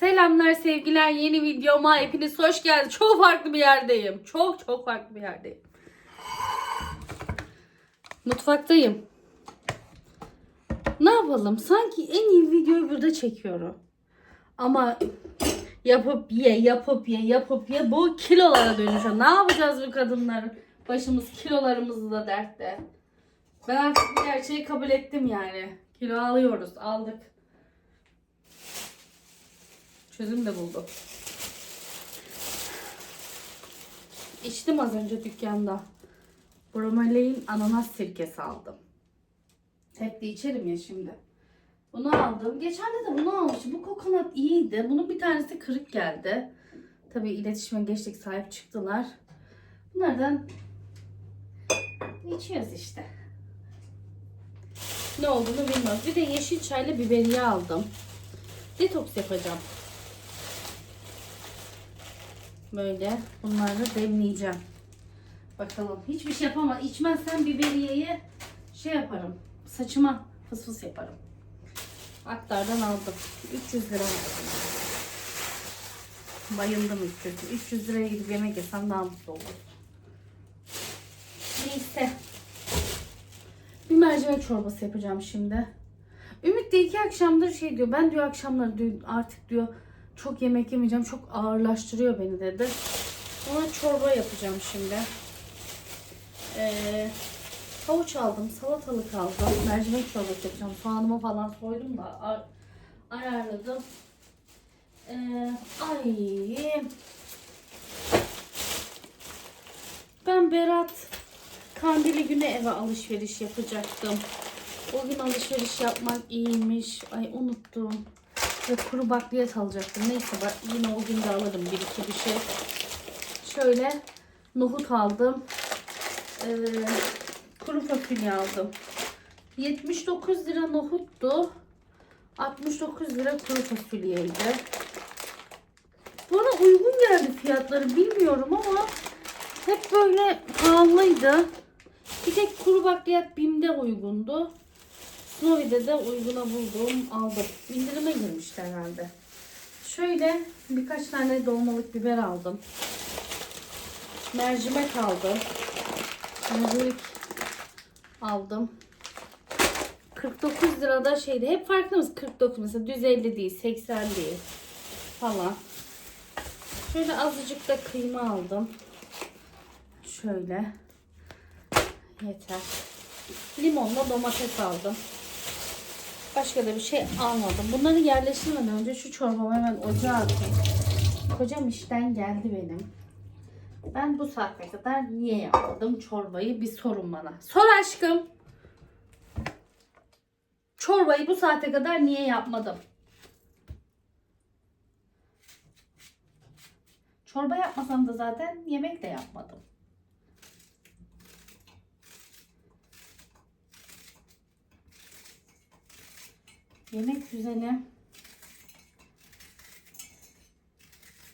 Selamlar sevgiler yeni videoma hepiniz hoş geldiniz. Çok farklı bir yerdeyim. Çok çok farklı bir yerdeyim. Mutfaktayım. Ne yapalım? Sanki en iyi videoyu burada çekiyorum. Ama yapıp ye, yapıp ye, yapıp ye bu kilolara dönüşüyor. Ne yapacağız bu kadınlar? Başımız kilolarımızla dertte. Ben artık bu gerçeği kabul ettim yani. Kilo alıyoruz, aldık. Çözüm de buldum. İçtim az önce dükkanda. Bromelain ananas sirkesi aldım. Hep de içerim ya şimdi. Bunu aldım. Geçen de bunu almıştım. Bu kokonat iyiydi. Bunun bir tanesi kırık geldi. Tabii iletişime geçtik sahip çıktılar. Bunlardan içiyoruz işte. Ne olduğunu bilmiyoruz. Bir de yeşil çayla biberiye aldım. Detoks yapacağım. Böyle bunları demleyeceğim. Bakalım. Hiçbir şey yapamam. İçmezsem biberiyeyi şey yaparım. Saçıma fıs fıs yaparım. Aktardan aldım. 300 lira. Bayıldım 300. 300 liraya gidip yemek yesem daha mutlu olurum. Neyse. Bir mercimek çorbası yapacağım şimdi. Ümit de iki akşamdır şey diyor. Ben diyor akşamları diyor, artık diyor çok yemek yemeyeceğim. Çok ağırlaştırıyor beni dedi. Ona çorba yapacağım şimdi. Ee, havuç aldım. Salatalık aldım. Mercimek çorbası yapacağım. Soğanımı falan soydum da ar- ayarladım. Ee, ay. Ben Berat Kandili günü eve alışveriş yapacaktım. O gün alışveriş yapmak iyiymiş. Ay unuttum. Ve kuru bakliyat alacaktım. Neyse ben yine o gün de alırım bir iki bir şey. Şöyle nohut aldım. Ee, kuru fasulye aldım. 79 lira nohuttu. 69 lira kuru fasulyeydi. Bana uygun geldi fiyatları bilmiyorum ama hep böyle pahalıydı. Bir tek kuru bakliyat BİM'de uygundu. Snowy'de de uyguna bulduğum aldım. İndirime girmişti herhalde. Şöyle birkaç tane dolmalık biber aldım. Mercimek aldım. Mercimek aldım. 49 lirada şeydi. Hep farklı mısın? 49 mesela düz 50 değil, 80 değil falan. Şöyle azıcık da kıyma aldım. Şöyle. Yeter. Limonla domates aldım. Başka da bir şey almadım. Bunları yerleştirmeden önce şu çorbamı hemen ocağa atayım. Kocam işten geldi benim. Ben bu saate kadar niye yapmadım çorbayı bir sorun bana. Sor aşkım. Çorbayı bu saate kadar niye yapmadım? Çorba yapmasam da zaten yemek de yapmadım. Yemek düzeni.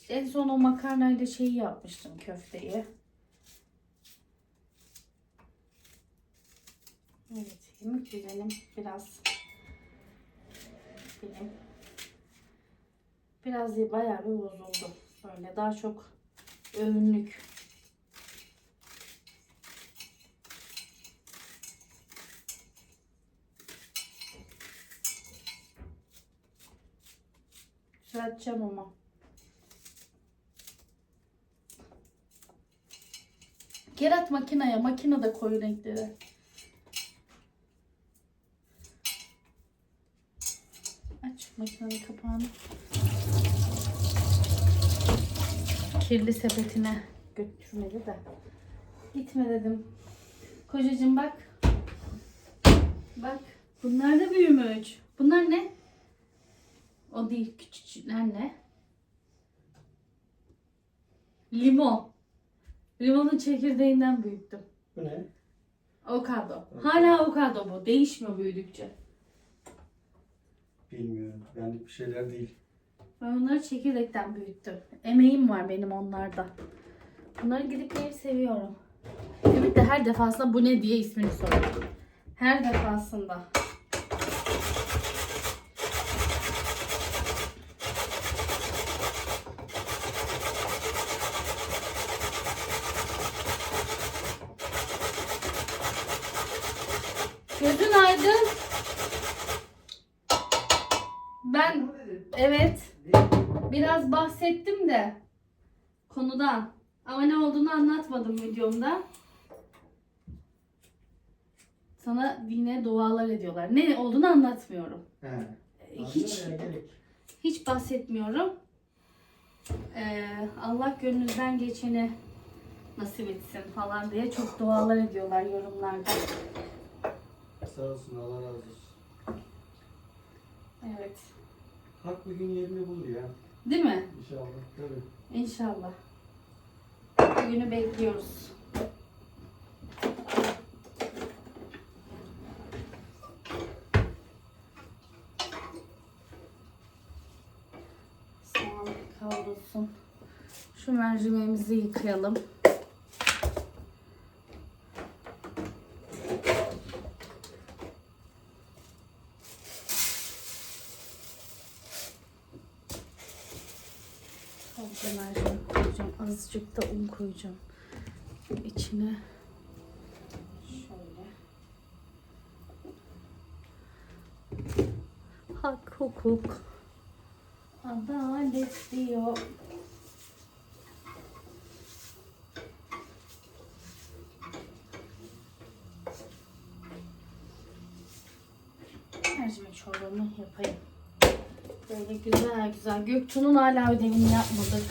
İşte en son o makarnayla şeyi yapmıştım köfteyi. Evet yemek düzenim biraz benim biraz bayağı bir bozuldu. Böyle daha çok övünlük. Düzelteceğim ama. Geri at makineye. Makinede koy renkleri. Aç makinenin kapağını. Kirli sepetine götürmedi de. Gitme dedim. Kocacığım bak. Bak. Bunlar da büyümüş. Bunlar ne? O değil küçücükler ne? Limon. Limonun çekirdeğinden büyüttüm. Bu ne? Avokado. Hala avokado bu. Değişmiyor büyüdükçe. Bilmiyorum. Benlik bir şeyler değil. Ben onları çekirdekten büyüttüm. Emeğim var benim onlarda. Bunları gidip yiyip seviyorum. Ümit de her defasında bu ne diye ismini soruyor. Her defasında. verdin. Evet. Ne? Biraz bahsettim de konudan. Ama ne olduğunu anlatmadım videomda. Sana dine dualar ediyorlar. Ne olduğunu anlatmıyorum. He. Hiç Anlamaya gerek. hiç bahsetmiyorum. Ee, Allah gönlünüzden geçeni nasip etsin falan diye çok dualar ediyorlar yorumlarda. Sağ olsun Allah razı olsun. Evet. Hak bir gün yerini bulur ya. Değil mi? İnşallah. Tabii. İnşallah. Bugünü bekliyoruz. Soğan kavrulsun. Şu mercimeğimizi yıkayalım. Sadece mercimek koyacağım. Azıcık da un koyacağım. İçine şöyle. Hak, hukuk, adalet diyor. Mercimek çorbamı yapayım. Böyle güzel güzel. Göktuğ'un hala ödevini yapmadık.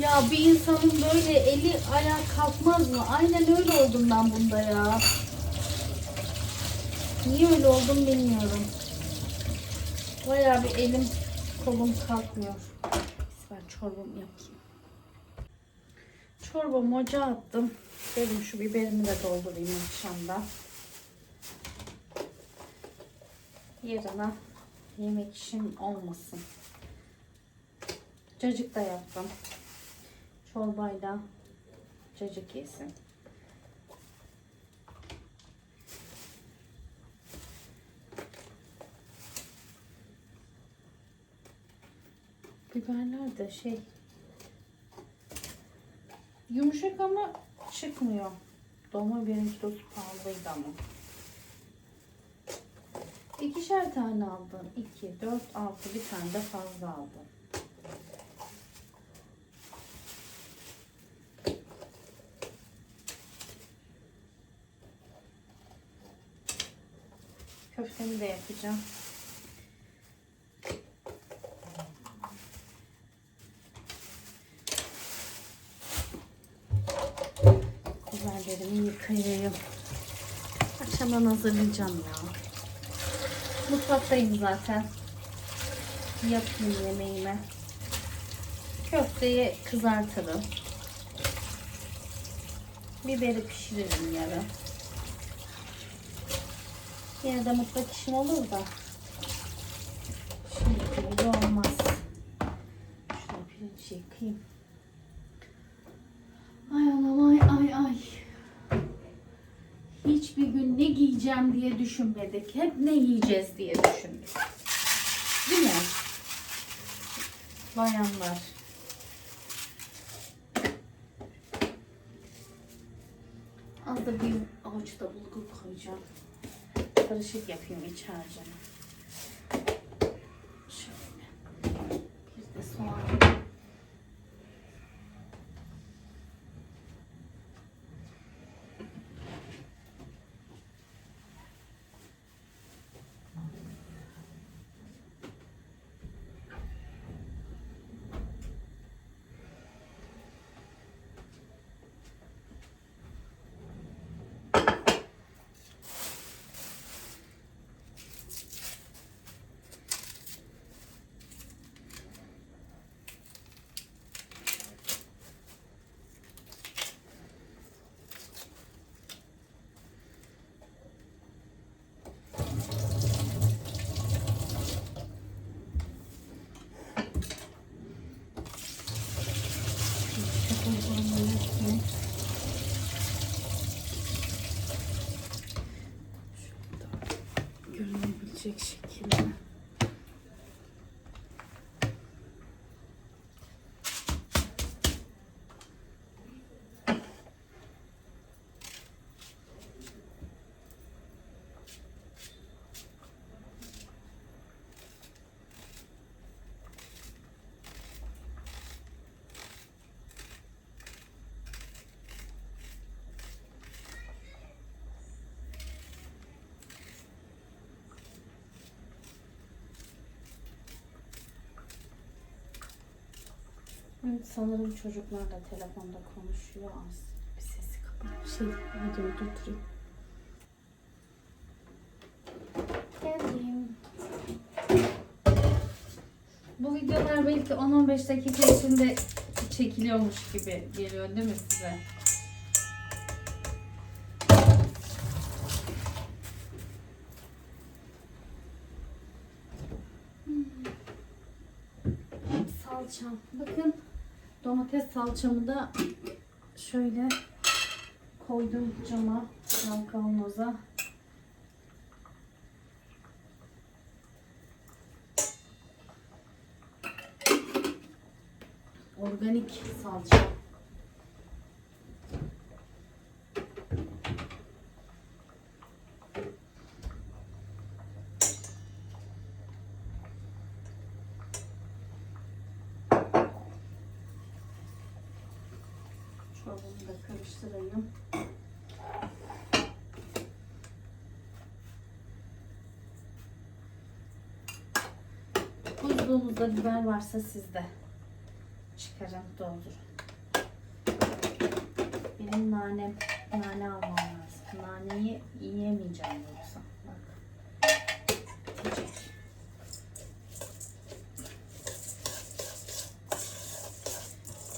Ya bir insanın böyle eli ayağı kalkmaz mı? Aynen öyle oldum ben bunda ya. Niye öyle oldum bilmiyorum. Bayağı bir elim kolum kalkmıyor. Ben çorbamı yapayım. Çorbamı ocağa attım. Dedim şu biberimi de doldurayım akşamda. Yarına yemek işim olmasın. Cacık da yaptım. Çorbayla cacık yesin. Biberler de şey yumuşak ama çıkmıyor. Dolma birin kilosu pahalıydı ama. İkişer tane aldım. 2, 4, 6 bir tane de fazla aldım. Köftemi de yapacağım. Biberlerimi yıkayayım. Akşamdan hazırlayacağım ya. Mutfaktayım zaten. Yapayım yemeğimi. Köfteyi kızartırım. Biberi pişiririm yarın. Yine de mutfak işim olur da. Şimdi gibi olmaz. Şöyle pirinç yıkayayım. Ay anam ay ay ay. Hiçbir gün ne giyeceğim diye düşünmedik. Hep ne yiyeceğiz diye düşündük. Değil mi? Bayanlar. Az da bir avuçta bulgur koyacağım. Karışık yapayım iç harcını. 6x. Sanırım çocuklar da telefonda konuşuyor az. Bir sesi kapat. Şey, videoyu durdurayım. Geldim. Bu videolar belki 10-15 dakika içinde çekiliyormuş gibi geliyor değil mi size? Hmm. Salçam. Bakın domates salçamı da şöyle koydum cama, cam kavanoza. Organik salça. Çorbamı da karıştırayım. Buzluğunuzda biber varsa sizde. Çıkarın doldurun. Benim nanem, nane almam lazım. Naneyi yiyemeyeceğim yoksa. Bak. Bitecek.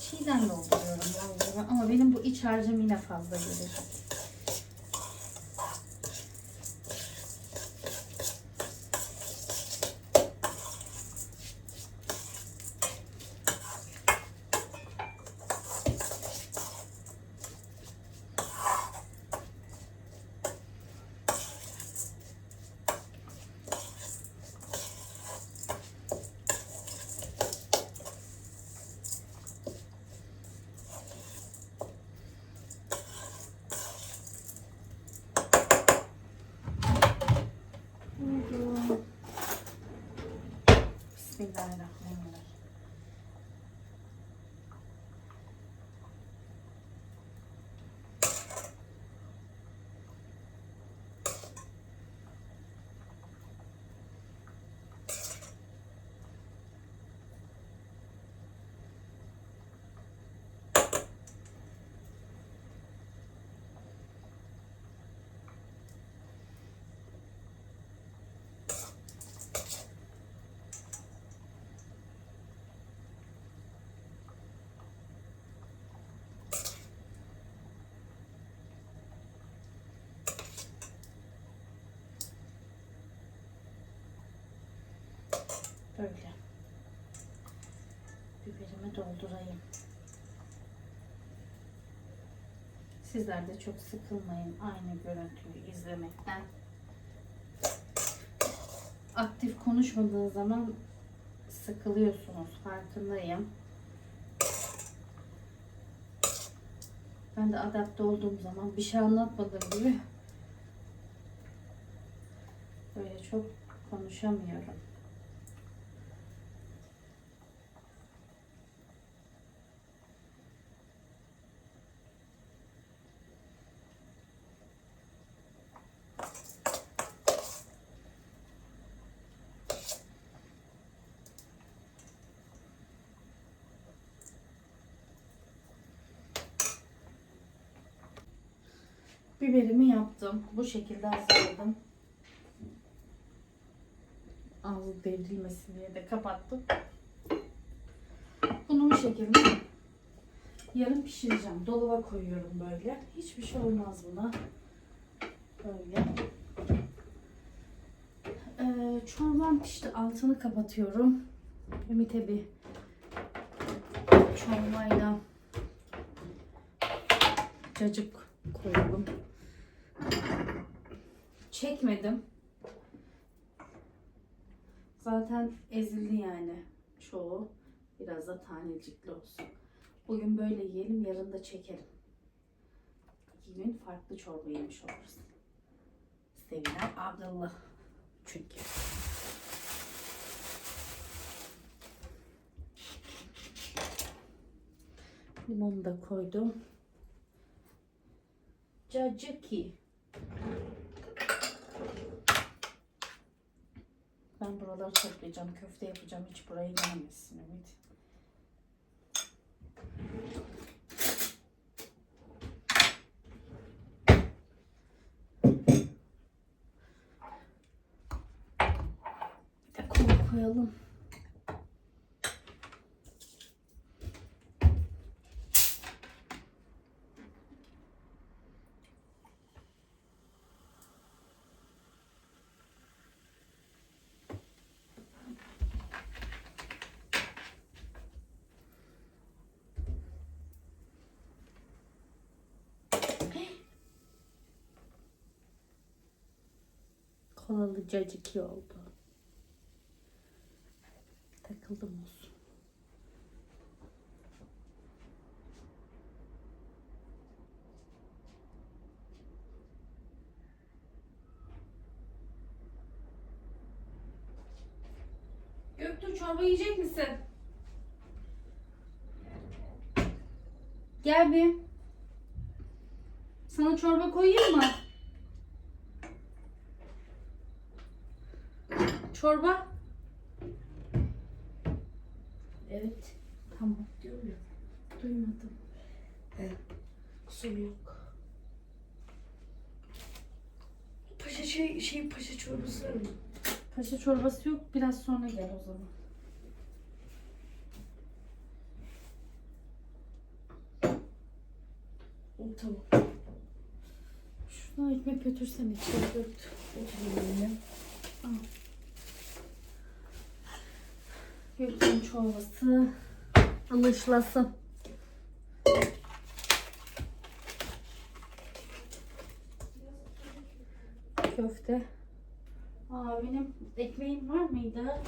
Çiğden dolduruyorum bazıları ama benim bu iç harcım yine fazla gelir. Oldu. Bismillahirrahmanirrahim. Böyle. Biberimi doldurayım. Sizler de çok sıkılmayın aynı görüntüyü izlemekten. Aktif konuşmadığınız zaman sıkılıyorsunuz. Farkındayım. Ben de adapte olduğum zaman bir şey anlatmadığım gibi böyle çok konuşamıyorum. Biberimi yaptım. Bu şekilde hazırladım. Ağzı devrilmesin diye de kapattım. Bunu bu şekilde yarım pişireceğim. Dolaba koyuyorum böyle. Hiçbir şey olmaz buna. Böyle. Ee, çorbam pişti. Altını kapatıyorum. Ümit'e bir çorbayla cacık koyalım. Çekmedim. Zaten ezildi yani çoğu. Biraz da tanecikli olsun. Bugün böyle yiyelim, yarın da çekerim. İki gün farklı çorba yemiş oluruz. Sevilen Abdullah. Çünkü. Limonu da koydum. Cacıki. Ben buraları toplayacağım. Köfte yapacağım. Hiç burayı gelmesin Ümit. Bir de koyalım. Kolalı cacık iyi oldu. Takıldım olsun. Göktuğ çorba yiyecek misin? Gel bir. Sana çorba koyayım mı? Çorba. Evet. Tamam. Diyorum ya. Duymadım. Su yok. Paşa şey, şey paşa çorbası var mı? Paşa çorbası yok. Biraz sonra gel o zaman. Hı, Tamam. Şuna ekmek götürsen içeri döktü. Oturayım yine. Gökten çorbası alışlasın. Köfte. Aa benim ekmeğim var mıydı?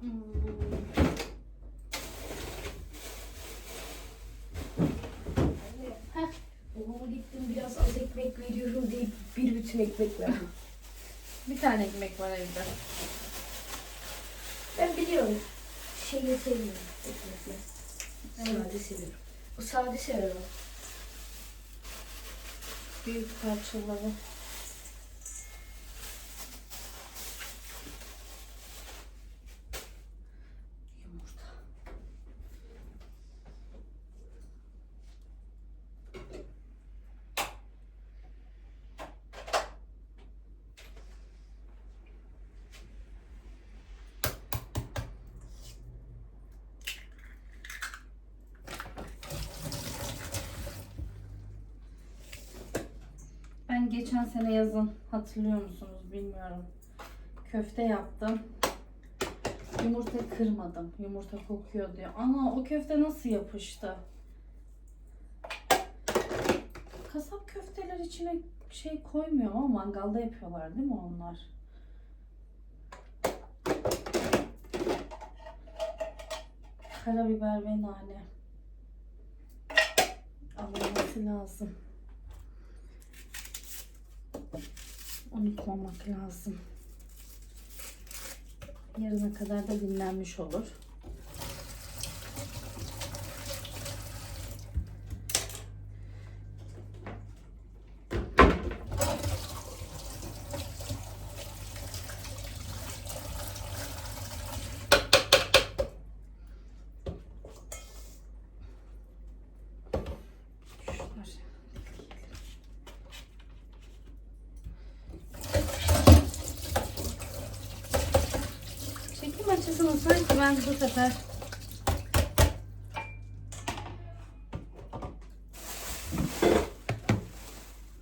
Hmm. Babama gittim biraz az ekmek veriyorum deyip bir bütün ekmek verdim. Bir tane ekmek var evde. Ben biliyorum. Şeyi sevmiyorum ekmekle. Sade seviyorum. O sade o. Büyük parçaları. Yumurta. Ben geçen sene yazın hatırlıyor musunuz bilmiyorum. Köfte yaptım. Yumurta kırmadım. Yumurta kokuyor diye. Ana o köfte nasıl yapıştı? Kasap köfteler içine şey koymuyor ama mangalda yapıyorlar değil mi onlar? Karabiber ve nane. Alınması lazım. Unutmamak lazım. Yarına kadar da dinlenmiş olur. Şunlar. Çekim açısını sanki ben bu sefer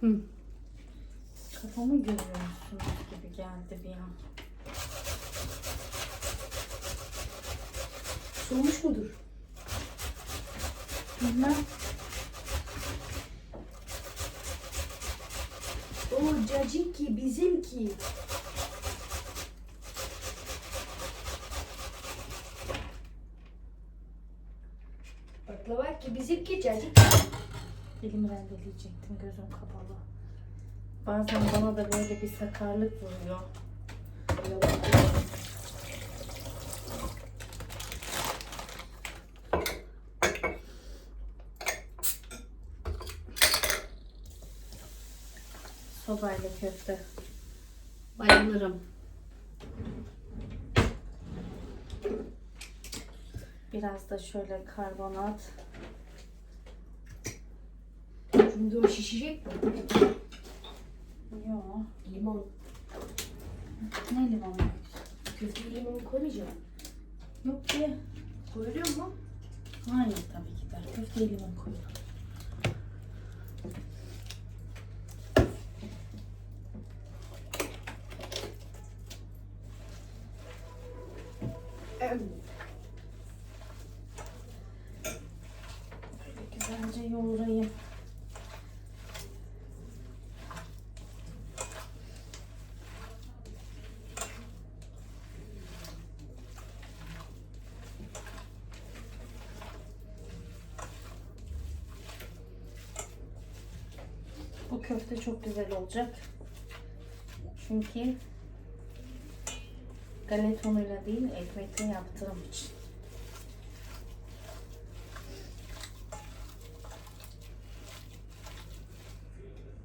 Hı. Kafamı görüyorsunuz gibi geldi bir an. Soğumuş mudur? Bilmem. O caciki bizimki. Baklava ki bizimki cacik. Elimi rendeleyecektim gözüm kapalı. Bazen bana da böyle bir sakarlık vuruyor. Sobayla köfte. Bayılırım. Biraz da şöyle karbonat. Şimdi o şişecek mi? Yok. Limon. Ne limonu? Köfteye limon koymayacağım. Yok ki. Koyuluyor mu? Hayır tabii ki de. Köfteye limon koyuyorum. Böyle köfte çok güzel olacak. Çünkü galet unuyla değil ekmekle yaptığım için.